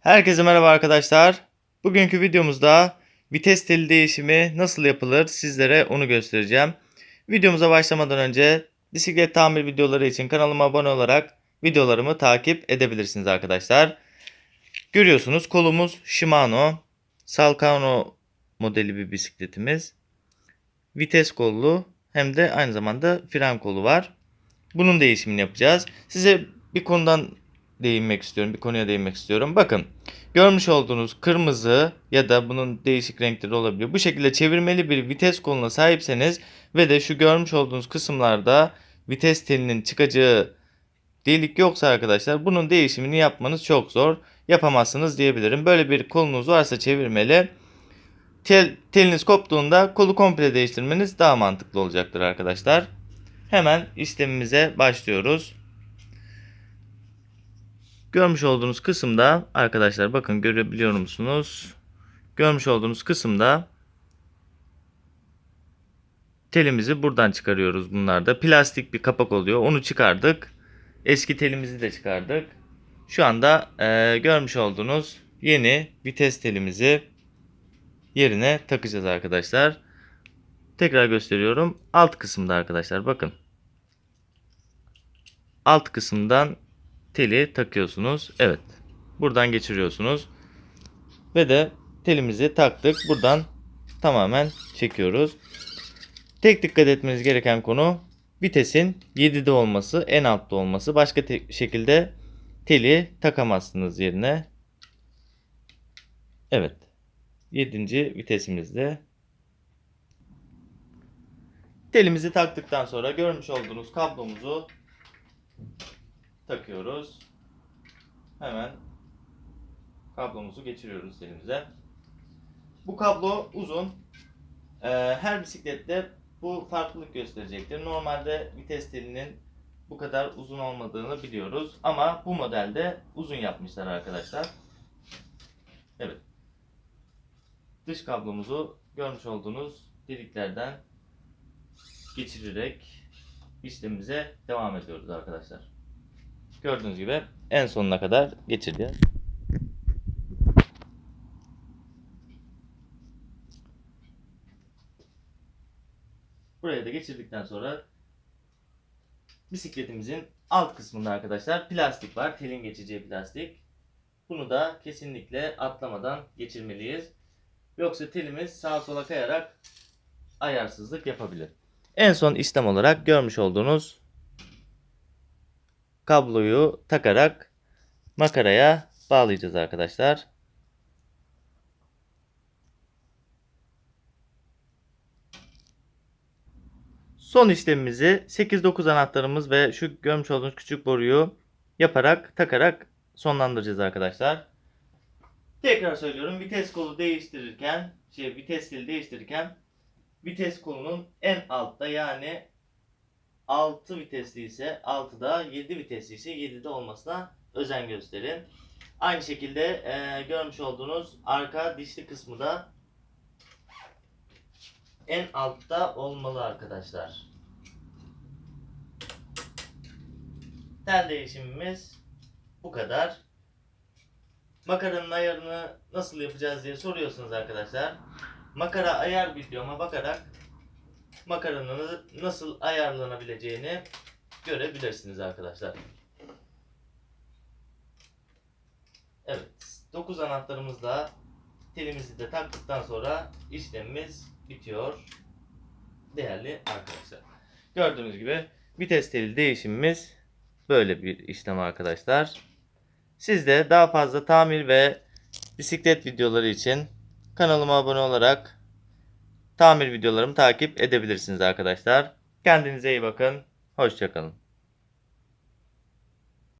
Herkese merhaba arkadaşlar. Bugünkü videomuzda vites teli değişimi nasıl yapılır sizlere onu göstereceğim. Videomuza başlamadan önce bisiklet tamir videoları için kanalıma abone olarak videolarımı takip edebilirsiniz arkadaşlar. Görüyorsunuz kolumuz Shimano Salcano modeli bir bisikletimiz. Vites kollu hem de aynı zamanda fren kolu var. Bunun değişimini yapacağız. Size bir konudan değinmek istiyorum. Bir konuya değinmek istiyorum. Bakın görmüş olduğunuz kırmızı ya da bunun değişik renkleri olabiliyor. Bu şekilde çevirmeli bir vites koluna sahipseniz ve de şu görmüş olduğunuz kısımlarda vites telinin çıkacağı delik yoksa arkadaşlar bunun değişimini yapmanız çok zor. Yapamazsınız diyebilirim. Böyle bir kolunuz varsa çevirmeli. Tel, teliniz koptuğunda kolu komple değiştirmeniz daha mantıklı olacaktır arkadaşlar. Hemen işlemimize başlıyoruz. Görmüş olduğunuz kısımda arkadaşlar bakın görebiliyor musunuz? Görmüş olduğunuz kısımda telimizi buradan çıkarıyoruz bunlarda. Plastik bir kapak oluyor. Onu çıkardık. Eski telimizi de çıkardık. Şu anda e, görmüş olduğunuz yeni vites telimizi yerine takacağız arkadaşlar. Tekrar gösteriyorum. Alt kısımda arkadaşlar bakın. Alt kısımdan teli takıyorsunuz. Evet. Buradan geçiriyorsunuz. Ve de telimizi taktık. Buradan tamamen çekiyoruz. Tek dikkat etmeniz gereken konu vitesin 7'de olması, en altta olması. Başka şekilde teli takamazsınız yerine. Evet. 7. vitesimizde. Telimizi taktıktan sonra görmüş olduğunuz kablomuzu takıyoruz. Hemen kablomuzu geçiriyoruz elimize. Bu kablo uzun. Ee, her bisiklette bu farklılık gösterecektir. Normalde vites telinin bu kadar uzun olmadığını biliyoruz. Ama bu modelde uzun yapmışlar arkadaşlar. Evet. Dış kablomuzu görmüş olduğunuz deliklerden geçirerek işlemimize devam ediyoruz arkadaşlar. Gördüğünüz gibi en sonuna kadar geçireceğiz. Buraya da geçirdikten sonra bisikletimizin alt kısmında arkadaşlar plastik var. Telin geçeceği plastik. Bunu da kesinlikle atlamadan geçirmeliyiz. Yoksa telimiz sağa sola kayarak ayarsızlık yapabilir. En son işlem olarak görmüş olduğunuz kabloyu takarak makaraya bağlayacağız arkadaşlar. Son işlemimizi 8-9 anahtarımız ve şu görmüş olduğunuz küçük boruyu yaparak takarak sonlandıracağız arkadaşlar. Tekrar söylüyorum vites kolu değiştirirken şey vites teli değiştirirken vites kolunun en altta yani 6 vitesli ise 6'da 7 vitesli ise 7'de olmasına özen gösterin. Aynı şekilde e, görmüş olduğunuz arka dişli kısmı da en altta olmalı arkadaşlar. Tel değişimimiz bu kadar. Makaranın ayarını nasıl yapacağız diye soruyorsunuz arkadaşlar. Makara ayar videoma bakarak makaranın nasıl ayarlanabileceğini görebilirsiniz arkadaşlar. Evet. 9 anahtarımızla telimizi de taktıktan sonra işlemimiz bitiyor. Değerli arkadaşlar. Gördüğünüz gibi vites teli değişimimiz böyle bir işlem arkadaşlar. Siz de daha fazla tamir ve bisiklet videoları için kanalıma abone olarak tamir videolarımı takip edebilirsiniz arkadaşlar. Kendinize iyi bakın. Hoşçakalın.